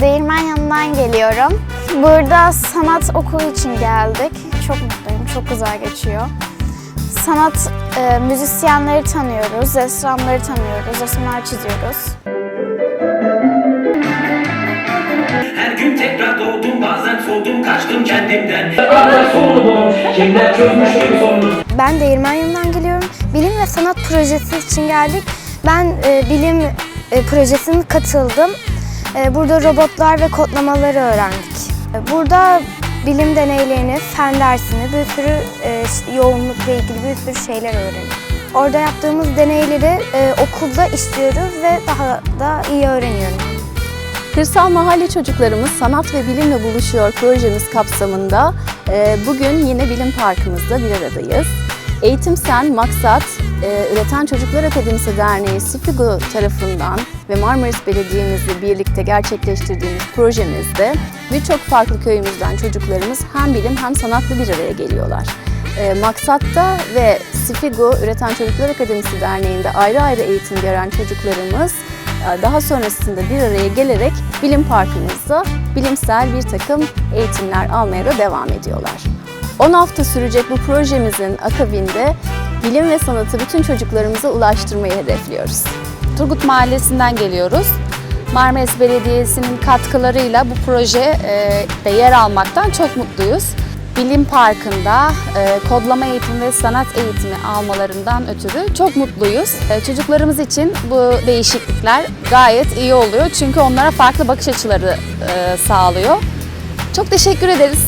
Değirmen yanından geliyorum. Burada sanat okulu için geldik. Çok mutluyum, çok güzel geçiyor. Sanat e, müzisyenleri tanıyoruz, ressamları tanıyoruz, resimler çiziyoruz. Her gün tekrar doğdum bazen soğudum kaçtım kendimden kimler çözmüş sorunu. Ben Değirmen yanından geliyorum. Bilim ve sanat projesi için geldik. Ben e, bilim e, projesine katıldım. E, burada robotlar ve kodlamaları öğrendik. E, burada bilim deneylerini, fen dersini, bir sürü e, yoğunlukla ilgili bir sürü şeyler öğrendik. Orada yaptığımız deneyleri e, okulda işliyoruz ve daha da iyi öğreniyorum. Kırsal Mahalle Çocuklarımız Sanat ve Bilimle Buluşuyor projemiz kapsamında e, bugün yine Bilim Parkımızda bir aradayız. Eğitim Sen Maksat e, Üreten Çocuklar Akademisi Derneği SİFİGO tarafından ve Marmaris Belediye'mizle birlikte gerçekleştirdiğimiz projemizde birçok farklı köyümüzden çocuklarımız hem bilim hem sanatla bir araya geliyorlar. E, Maksat'ta ve SİFİGO Üreten Çocuklar Akademisi Derneği'nde ayrı ayrı eğitim gören çocuklarımız e, daha sonrasında bir araya gelerek bilim parkımızda bilimsel bir takım eğitimler almaya da devam ediyorlar. 10 hafta sürecek bu projemizin akabinde bilim ve sanatı bütün çocuklarımıza ulaştırmayı hedefliyoruz. Turgut Mahallesi'nden geliyoruz. Marmaris Belediyesi'nin katkılarıyla bu projede yer almaktan çok mutluyuz. Bilim Parkı'nda e, kodlama eğitimi ve sanat eğitimi almalarından ötürü çok mutluyuz. E, Çocuklarımız için bu değişiklikler gayet iyi oluyor çünkü onlara farklı bakış açıları e, sağlıyor. Çok teşekkür ederiz.